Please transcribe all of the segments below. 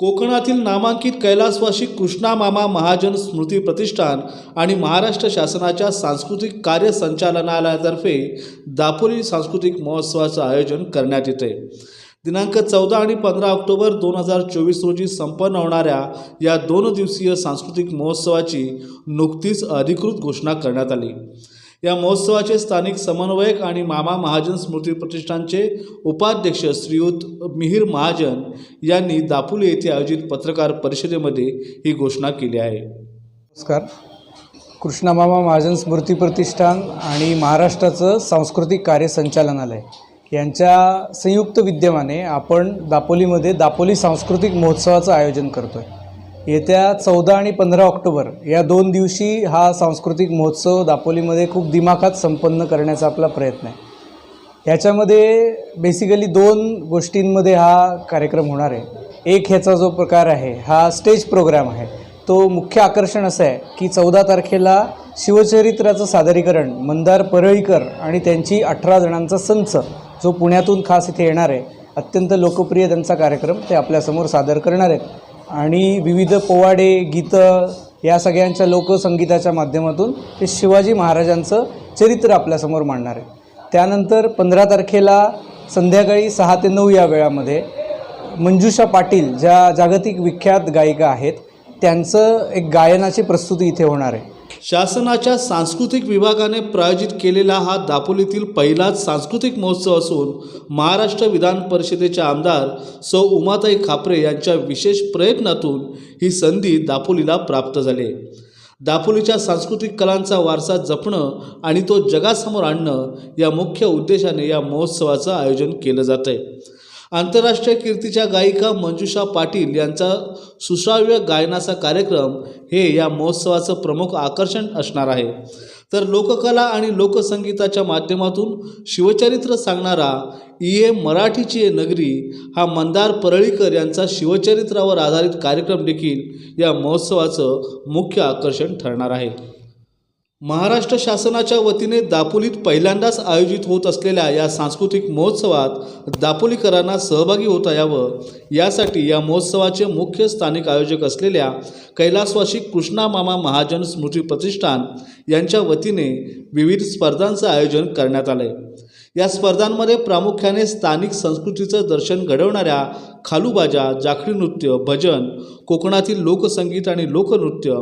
कोकणातील नामांकित कैलासवासी कृष्णामामा महाजन स्मृती प्रतिष्ठान आणि महाराष्ट्र शासनाच्या सांस्कृतिक कार्य संचालनालयातर्फे दापोली सांस्कृतिक महोत्सवाचं आयोजन करण्यात येते दिनांक चौदा आणि पंधरा ऑक्टोबर दोन हजार चोवीस रोजी संपन्न होणाऱ्या या दोन दिवसीय सांस्कृतिक महोत्सवाची नुकतीच अधिकृत घोषणा करण्यात आली. या महोत्सवाचे स्थानिक समन्वयक आणि मामा महाजन स्मृती प्रतिष्ठानचे उपाध्यक्ष श्रीयुत मिहीर महाजन यांनी दापोली येथे आयोजित पत्रकार परिषदेमध्ये ही घोषणा केली आहे. नमस्कार. कृष्णामामा महाजन स्मृती प्रतिष्ठान आणि महाराष्ट्राचं सांस्कृतिक कार्य संचालनालय यांच्या संयुक्त विद्यमाने आपण दापोलीमध्ये दापोली सांस्कृतिक महोत्सवाचं आयोजन करतो आहे येत्या चौदा आणि पंधरा ऑक्टोबर या दोन दिवशी हा सांस्कृतिक महोत्सव दापोलीमध्ये खूप दिमाखात संपन्न करण्याचा आपला प्रयत्न आहे. ह्याच्यामध्ये बेसिकली दोन गोष्टींमध्ये हा कार्यक्रम होणार आहे. एक ह्याचा जो प्रकार आहे हा स्टेज प्रोग्राम आहे. तो मुख्य आकर्षण असं आहे की चौदा तारखेला शिवचरित्राचं सादरीकरण मंदार परळीकर आणि त्यांची अठरा जणांचा संच जो पुण्यातून खास इथे येणार आहे अत्यंत लोकप्रिय त्यांचा कार्यक्रम ते आपल्यासमोर सादर करणार आहेत. आणि विविध पोवाडे गीतं या सगळ्यांच्या लोकसंगीताच्या माध्यमातून ते शिवाजी महाराजांचं चरित्र आपल्यासमोर मांडणार आहे. त्यानंतर पंधरा तारखेला संध्याकाळी सहा ते नऊ या वेळामध्ये मंजुषा पाटील ज्या जागतिक विख्यात गायिका आहेत त्यांचं एक गायनाची प्रस्तुती इथे होणार आहे. शासनाच्या सांस्कृतिक विभागाने प्रायोजित केलेला हा दापोलीतील पहिलाच सांस्कृतिक महोत्सव असून महाराष्ट्र विधान परिषदेच्या आमदार सौ उमाताई खापरे यांच्या विशेष प्रयत्नातून ही संधी दापोलीला प्राप्त झाली. दापोलीच्या सांस्कृतिक कलांचा वारसा जपणं आणि तो जगासमोर आणणं या मुख्य उद्देशाने या महोत्सवाचं आयोजन केलं जातं आहे आंतरराष्ट्रीय कीर्तीच्या गायिका मंजुषा पाटील यांचा सुश्राव्य गायनाचा कार्यक्रम हे या महोत्सवाचं प्रमुख आकर्षण असणार आहे. तर लोककला आणि लोकसंगीताच्या माध्यमातून शिवचरित्र सांगणारा ई. ए. मराठीची ए नगरी हा मंदार परळीकर यांचा शिवचरित्रावर आधारित कार्यक्रम देखील या महोत्सवाचं मुख्य आकर्षण ठरणार आहे. महाराष्ट्र शासनाच्या वतीने दापोलीत पहिल्यांदाच आयोजित होत असलेल्या या सांस्कृतिक महोत्सवात दापोलीकरांना सहभागी होता यावं. यासाठी या महोत्सवाचे मुख्य स्थानिक आयोजक असलेल्या कैलासवासी कृष्णामामा महाजन स्मृती प्रतिष्ठान यांच्या वतीने विविध स्पर्धांचं आयोजन करण्यात आलं आहे या स्पर्धांमध्ये प्रामुख्याने स्थानिक संस्कृतीचं दर्शन घडवणाऱ्या खालूबाजा जाखडी नृत्य भजन कोकणातील लोकसंगीत आणि लोकनृत्य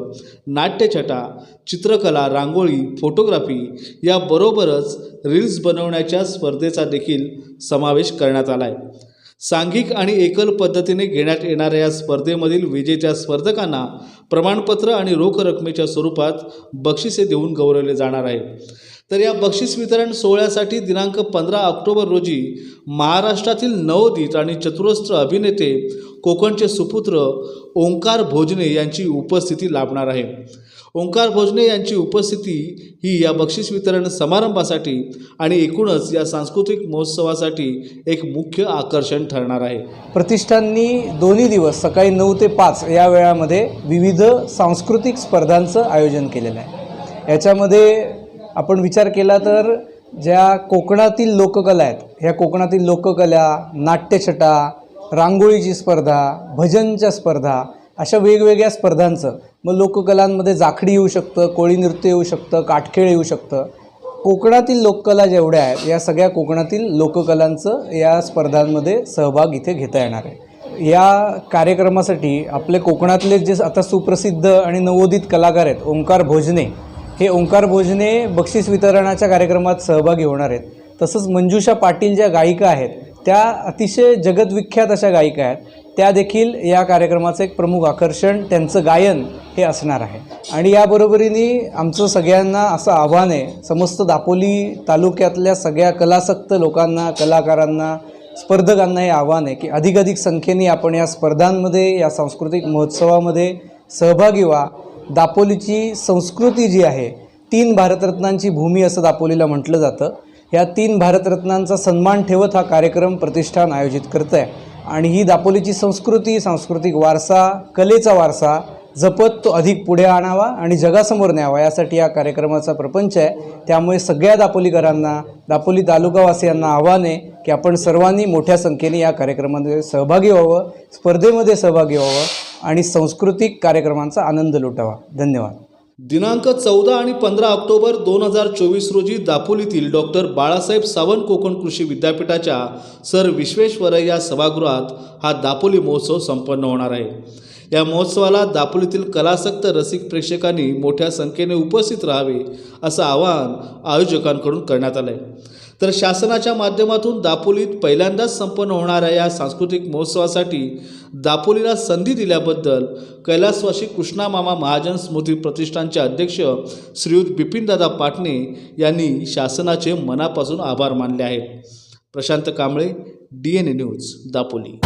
नाट्यछटा चित्रकला रांगोळी फोटोग्राफी याबरोबरच रील्स बनवण्याच्या स्पर्धेचा देखील समावेश करण्यात आला आहे सांघिक आणि एकल पद्धतीने घेण्यात येणाऱ्या या स्पर्धेमधील विजेत्या स्पर्धकांना प्रमाणपत्र आणि रोख रकमेच्या स्वरूपात बक्षिसे देऊन गौरवले जाणार आहे. तर या बक्षीस वितरण सोहळ्यासाठी दिनांक पंधरा ऑक्टोबर रोजी महाराष्ट्रातील नवोदित आणि चतुरस्त्र अभिनेते कोकणचे सुपुत्र ओंकार भोजने यांची उपस्थिती लाभणार आहे. ओंकार भोजने यांची उपस्थिती ही या बक्षीस वितरण समारंभासाठी आणि एकूणच या सांस्कृतिक महोत्सवासाठी एक मुख्य आकर्षण ठरणार आहे. प्रतिष्ठाननी दोन्ही दिवस सकाळी नऊ ते पाच या वेळामध्ये विविध सांस्कृतिक स्पर्धांचं आयोजन केलेलं आहे. याच्यामध्ये आपण विचार केला तर ज्या कोकणातील लोककला आहेत ह्या कोकणातील लोककला नाट्यछटा रांगोळीची स्पर्धा भजनच्या स्पर्धा अशा वेगवेगळ्या स्पर्धांचं मग लोककलांमध्ये जाखडी येऊ शकतं कोळी नृत्य येऊ शकतं काठखेळ येऊ शकतं. कोकणातील लोककला जेवढ्या आहेत या सगळ्या कोकणातील लोककलांचं या स्पर्धांमध्ये सहभाग इथे घेता येणार आहे. या कार्यक्रमासाठी आपले कोकणातले जे आता सुप्रसिद्ध आणि नवोदित कलाकार आहेत ओंकार भोजने हे ओंकार भोजने बक्षीस वितरणाच्या कार्यक्रमात सहभागी होणार आहेत. तसंच मंजुषा पाटील ज्या गायिका आहेत त्या अतिशय जगदविख्यात अशा गायिका आहेत. त्या देखील या कार्यक्रमाचं एक प्रमुख आकर्षण त्यांचं गायन हे असणार आहे. आणि याबरोबरीने आमचं सगळ्यांना असं आव्हान आहे समस्त दापोली तालुक्यातल्या सगळ्या कलासक्त लोकांना कलाकारांना स्पर्धकांना हे आव्हान आहे की अधिकाधिक संख्येने आपण या स्पर्धांमध्ये या सांस्कृतिक महोत्सवामध्ये सहभागी व्हा. दापोलीची संस्कृती जी आहे तीन भारतरत्नांची भूमी असं दापोलीला म्हटलं जातं. ह्या तीन भारतरत्नांचा सन्मान ठेवत हा कार्यक्रम प्रतिष्ठान आयोजित करतं आहे. आणि ही दापोलीची संस्कृती सांस्कृतिक वारसा कलेचा वारसा जपत तो अधिक पुढे आणावा आणि जगासमोर न्यावा यासाठी या कार्यक्रमाचा प्रपंच आहे. त्यामुळे सगळ्या दापोलीकरांना दापोली तालुकावासियांना आव्हान आहे की आपण सर्वांनी मोठ्या संख्येने या कार्यक्रमामध्ये सहभागी व्हावं स्पर्धेमध्ये सहभागी व्हावं. आणि सांस्कृतिक कार्यक्रमांचा आनंद लुटावा. धन्यवाद. दिनांक चौदा आणि पंधरा ऑक्टोबर दोन हजार चोवीस रोजी दापोलीतील डॉक्टर बाळासाहेब सावंत कोकण कृषी विद्यापीठाच्या सर विश्वेश्वरय्या सभागृहात हा दापोली महोत्सव संपन्न होणार आहे. या महोत्सवाला दापोलीतील कलासक्त रसिक प्रेक्षकांनी मोठ्या संख्येने उपस्थित राहावे असं आवाहन आयोजकांकडून करण्यात आलं आहे तर शासनाच्या माध्यमातून दापोलीत पहिल्यांदाच संपन्न होणाऱ्या या सांस्कृतिक महोत्सवासाठी दापोलीला संधी दिल्याबद्दल कैलासवासी कृष्णामामा महाजन स्मृती प्रतिष्ठानचे अध्यक्ष श्रीयुत बिपिनदादा पाटणे यांनी शासनाचे मनापासून आभार मानले आहेत. Prashant Kamble D N A news Dapoli.